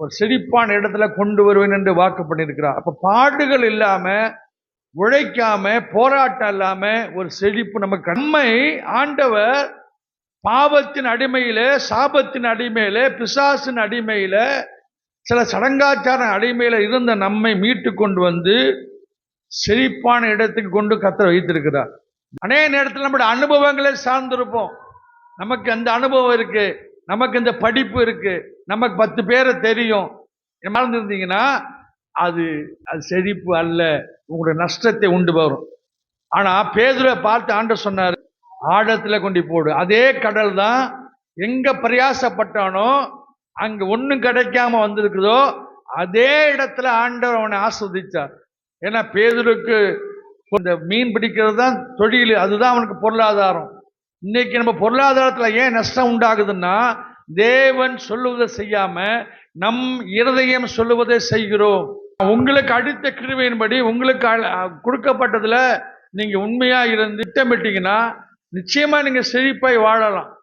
ஒரு செழிப்பான இடத்துல கொண்டு வருவேன் என்று வாக்கு பண்ணியிருக்கிறார் அப்ப பாடுகள் இல்லாம உழைக்காம போராட்டம் இல்லாம ஒரு செழிப்பு நம்ம கண்மை ஆண்டவர் பாவத்தின் அடிமையில சாபத்தின் அடிமையில பிசாசின் அடிமையில சில சடங்காச்சார அடிமையில இருந்த நம்மை மீட்டு கொண்டு வந்து செழிப்பான இடத்துக்கு கொண்டு கத்த வைத்திருக்கிறார். அநேக நேரத்தில் நம்முடைய அனுபவங்களை சார்ந்திருப்போம். நமக்கு அந்த அனுபவம் இருக்கு. நமக்கு இந்த படிப்பு இருக்கு. நமக்கு பத்து பேரை தெரியும். மறந்துருந்தீங்கன்னா அது அது செழிப்பு அல்ல. உங்களுடைய நஷ்டத்தை உண்டு வரும். ஆனால் பேதுரை பார்த்து ஆண்ட சொன்னார் ஆழத்தில் கொண்டு போடு. அதே கடல் தான் எங்கே பிரயாசப்பட்டானோ அங்கே ஒன்றும் கிடைக்காம வந்திருக்குதோ அதே இடத்துல ஆண்டவர் அவனை ஆஸ்வதிச்சார். ஏன்னா பேதுருக்கு இந்த மீன் பிடிக்கிறது தான் தொழில் அதுதான் அவனுக்கு பொருளாதாரம். இன்னைக்கு நம்ம பொருளாதாரத்தில் ஏன் நஷ்டம் உண்டாகுதுன்னா தேவன் சொல்லுவதை செய்யாம நம் இருதயம் சொல்லுவதை செய்கிறோம். உங்களுக்கு அடுத்த கிருவையின்படி உங்களுக்கு கொடுக்கப்பட்டதுல நீங்க உண்மையா இருந்து திட்டமிட்டீங்கன்னா நிச்சயமா நீங்க செழிப்பாய் வாழலாம்.